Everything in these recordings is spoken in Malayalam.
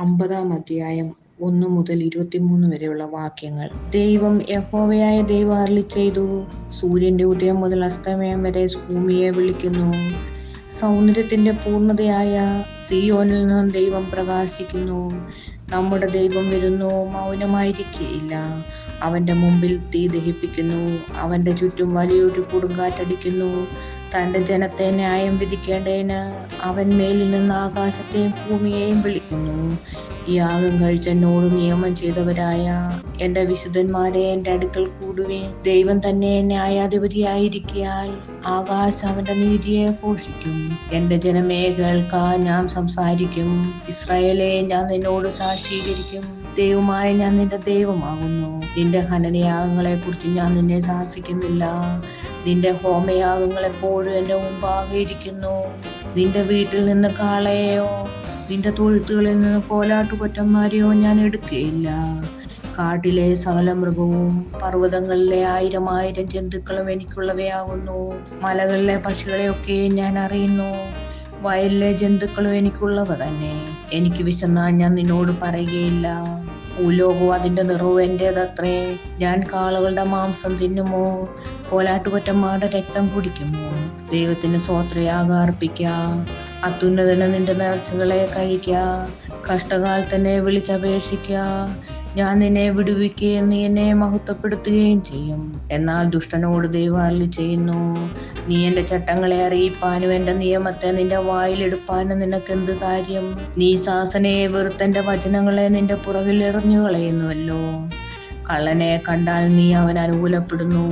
അമ്പതാം അധ്യായം ഒന്ന് മുതൽ ഇരുപത്തിമൂന്ന് വരെയുള്ള വാക്യങ്ങൾ. ദൈവം യഹോവയായ ദൈവം അരളി ചെയ്തു സൂര്യന്റെ ഉദയം മുതൽ അസ്തമയം വരെ ഭൂമിയെ വിളിക്കുന്നു. സൗന്ദര്യത്തിന്റെ പൂർണതയായ സിയോനിൽ നിന്നും ദൈവം പ്രകാശിക്കുന്നു. നമ്മുടെ ദൈവം വരുന്നു മൗനമായിരിക്കില്ല അവന്റെ മുമ്പിൽ തീ ദഹിപ്പിക്കുന്നു. അവന്റെ ചുറ്റും വലിയൊരു കൊടുങ്കാറ്റടിക്കുന്നു. തന്റെ ജനത്തെ ന്യായം വിധിക്കേണ്ടതിന് അവൻ മേലിൽ നിന്ന് ആകാശത്തെയും ഭൂമിയെയും വിളിക്കുന്നു. യാഗം കഴിച്ചെന്നോട് നിയമം ചെയ്തവരായ എന്റെ വിശുദ്ധന്മാരെ എന്റെ അടുക്കൽ കൂടുവിൻ. ദൈവം തന്നെ ന്യായാധിപതിയായിരിക്കാൽ ആകാശം അവന്റെ നീതിയെ ഘോഷിക്കും. എന്റെ ജനമേ കേൾക്കാൻ ഞാൻ സംസാരിക്കും. ഇസ്രായേലെ ഞാൻ നിന്നോട് സാക്ഷീകരിക്കും. ദൈവമായ ഞാൻ നിന്റെ ദൈവമാകുന്നു. നിന്റെ ഹനനയാഗങ്ങളെ കുറിച്ച് ഞാൻ നിന്നെ സാഹസിക്കുന്നില്ല നിന്റെ ഹോമയാഗങ്ങൾ എപ്പോഴും എന്റെ മുമ്പാകെ ഇരിക്കുന്നു. നിന്റെ വീട്ടിൽ നിന്ന് കാളയെയോ നിന്റെ തൊഴുത്തുകളിൽ നിന്ന് കോലാട്ടുകൊറ്റന്മാരെയോ ഞാൻ എടുക്കുകയില്ല കാട്ടിലെ സകല മൃഗവും പർവതങ്ങളിലെ ആയിരം ആയിരം ജന്തുക്കളും എനിക്കുള്ളവയാകുന്നു. മലകളിലെ പക്ഷികളെയൊക്കെ ഞാൻ അറിയുന്നു. വയലിലെ ജന്തുക്കളും എനിക്കുള്ളവ തന്നെ. എനിക്ക് വിശന്നാൽ ഞാൻ നിന്നോട് പറയുകയില്ല. ഭൂലോകവും അതിന്റെ നിറവും എന്റേതത്രേ. ഞാൻ കാളുകളുടെ മാംസം തിന്നുമോ? കോലാട്ടുകൊറ്റന്മാരുടെ രക്തം കുടിക്കുമോ? ദൈവത്തിന് സ്വോത്രയാഗം അർപ്പിക്ക. അത്യുന്നതന് നിന്റെ നേർച്ചകളെ കഴിക്ക. കഷ്ടകാലത്തന്നെ വിളിച്ചപേക്ഷിക്ക. ഞാൻ നിന്നെ വിടുവിക്കുകയും നീ എന്നെ മഹത്വപ്പെടുത്തുകയും ചെയ്യും. എന്നാൽ ദുഷ്ടനോട് ദൈവം അരളി ചെയ്യുന്നു. നീ എന്റെ ചട്ടങ്ങളെ അറിയിപ്പാനും എന്റെ നിയമത്തെ നിന്റെ വായിലെടുപ്പാനും നിനക്ക് എന്ത് കാര്യം? നീ സാസനയെ വെറുത്തന്റെ വചനങ്ങളെ നിന്റെ പുറകിൽ എറിഞ്ഞു കളയുന്നുവല്ലോ കള്ളനെ കണ്ടാൽ നീ അവൻ അനുകൂലപ്പെടുന്നു.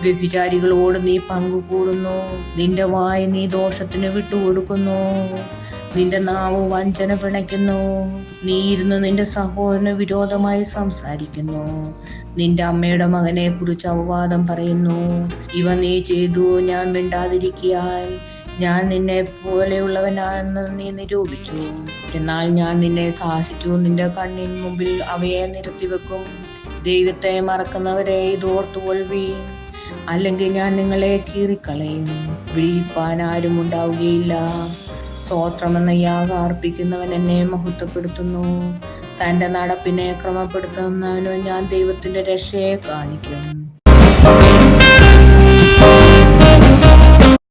വ്യഭിചാരികളോട് നീ പങ്കുകൂടുന്നു. നിന്റെ വായ നീ ദോഷത്തിന് വിട്ടുകൊടുക്കുന്നു. നിന്റെ നാവ് വഞ്ചന പിണയ്ക്കുന്നു. നീ ഇരുന്ന് നിന്റെ സഹോദരന് വിരോധമായി സംസാരിക്കുന്നു. നിന്റെ അമ്മയുടെ മകനെ കുറിച്ച് അപവാദം പറയുന്നു. ഇവ നീ ചെയ്തു ഞാൻ മിണ്ടാതിരിക്കാൻ ഞാൻ നിന്നെ പോലെയുള്ളവനാണെന്ന് നീ നിരൂപിച്ചു. എന്നാൽ ഞാൻ നിന്നെ സാഹസിച്ചു നിന്റെ കണ്ണിന് മുമ്പിൽ അവയെ നിരത്തിവെക്കും. ദൈവത്തെ മറക്കുന്നവരെ ഇതോർത്തുകൊള്ളുവീൻ. അല്ലെങ്കിൽ ഞാൻ നിങ്ങളെ കീറിക്കളയും. വിഴിപ്പാൻ ആരും ഉണ്ടാവുകയില്ല. സ്വോത്രമെന്ന യാഗം അർപ്പിക്കുന്നവൻ എന്നെ മഹത്വപ്പെടുത്തുന്നു. തന്റെ നടപ്പിനെ ക്രമപ്പെടുത്തുന്നവനോ ഞാൻ ദൈവത്തിന്റെ രക്ഷയെ കാണിക്കും.